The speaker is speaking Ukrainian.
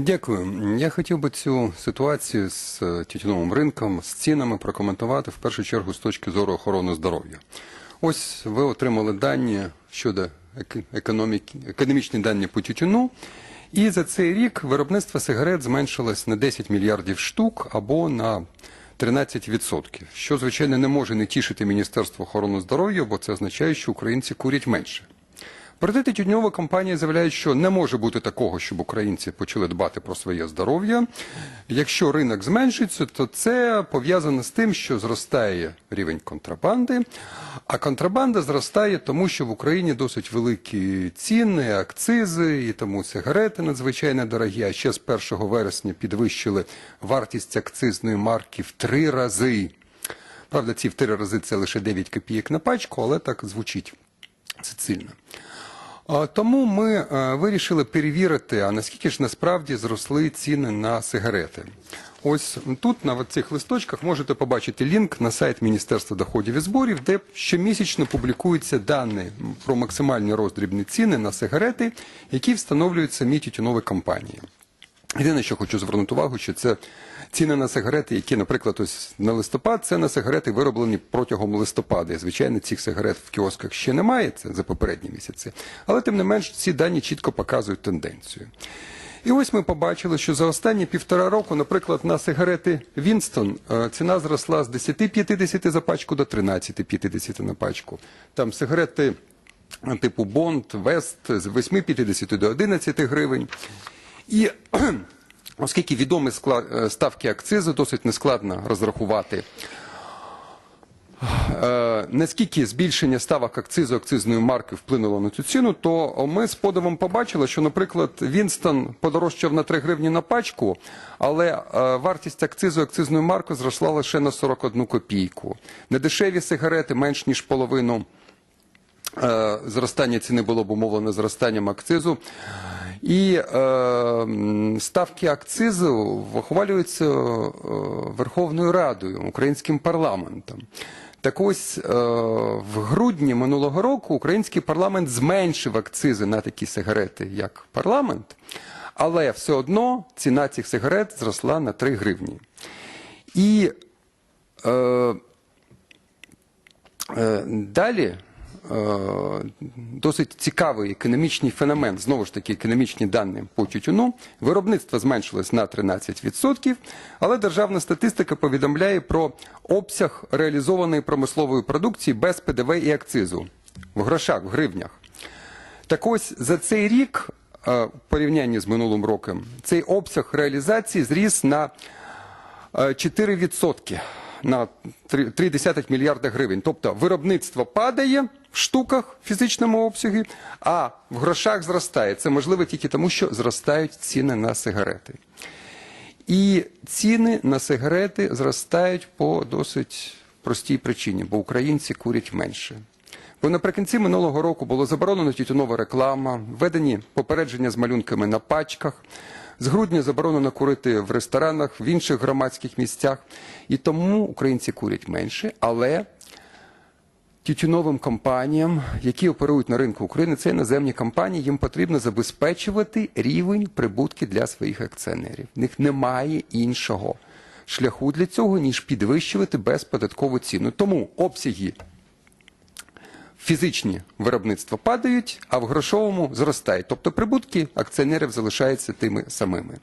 Дякую. Я хотів би цю ситуацію з е, тютюновим ринком, з цінами прокоментувати в першу чергу з точки зору охорони здоров'я. Ось ви отримали дані щодо ек- економіки, економічні дані по тютюну. І за цей рік виробництво сигарет зменшилось на 10 мільярдів штук або на 13%, що, звичайно, не може не тішити Міністерство охорони здоров'я, бо це означає, що українці курять менше. Проте тютюнова компанія заявляє, що не може бути такого, щоб українці почали дбати про своє здоров'я. Якщо ринок зменшується, то це пов'язано з тим, що зростає рівень контрабанди, а контрабанда зростає тому, що в Україні досить великі ціни, акцизи, і тому сигарети надзвичайно дорогі. А ще з 1 вересня підвищили вартість акцизної марки в три рази. Правда, ці в три рази це лише 9 копійок на пачку, але так звучить сильно. А, Тому ми е, вирішили перевірити, а наскільки ж насправді зросли ціни на сигарети. Ось тут на цих листочках можете побачити лінк на сайт Міністерства доходів і зборів, де щомісячно публікуються дані про максимальні роздрібні ціни на сигарети, які встановлюють самі тютюнові компанії. Єдине, що хочу звернути увагу, що це ціни на сигарети, які, наприклад, ось на листопад, це на сигарети вироблені протягом листопада. Звичайно, цих сигарет в кіосках ще немає, це за попередні місяці. Але тим не менш, ці дані чітко показують тенденцію. І ось ми побачили, що за останні півтора року, наприклад, на сигарети Вінстон е, ціна зросла з 10,50 за пачку до 13,50 на пачку. Там сигарети е, типу Бонд, Вест з 8,50 до 11 гривень. І оскільки відомі е, ставки акцизу, досить нескладно розрахувати. Е, Наскільки збільшення ставок акцизу акцизної марки вплинуло на цю ціну, то ми з подивом побачили, що, наприклад, Вінстон подорожчав на 3 гривні на пачку, але е, вартість акцизу акцизної марки зросла лише на 41 копійку. Недешеві сигарети менш ніж половину зростання ціни було б умовлено зростанням акцизу. І е, ставки акцизу вихвалюються е, Верховною Радою, українським парламентом. Так ось е, в грудні минулого року український парламент зменшив акцизи на такі сигарети, як парламент, але все одно ціна цих сигарет зросла на 3 гривні. І е, Е, Далі досить цікавий економічний феномен, знову ж таки, економічні дані по тютюну. Виробництво зменшилось на 13%, але державна статистика повідомляє про обсяг реалізованої промислової продукції без ПДВ і акцизу в грошах, в гривнях. Так ось за цей рік, е, в порівнянні з минулим роком, цей обсяг реалізації зріс на е, 4% на 3,3 мільярда гривень. Тобто виробництво падає в штуках в фізичному обсягі, а в грошах зростає. Це можливо тільки тому, що зростають ціни на сигарети. І ціни на сигарети зростають по досить простій причині, бо українці курять менше. Бо наприкінці минулого року було заборонено тютюнова реклама, введені попередження з малюнками на пачках. З грудня заборонено курити в ресторанах, в інших громадських місцях. І тому українці курять менше, але тютюновим компаніям, які оперують на ринку України, це іноземні компанії, їм потрібно забезпечувати рівень прибутки для своїх акціонерів. В них немає іншого шляху для цього, ніж підвищувати безподаткову ціну. Тому обсяги фізичні виробництва падають, а в грошовому зростають. Тобто прибутки акціонерів залишаються тими самими.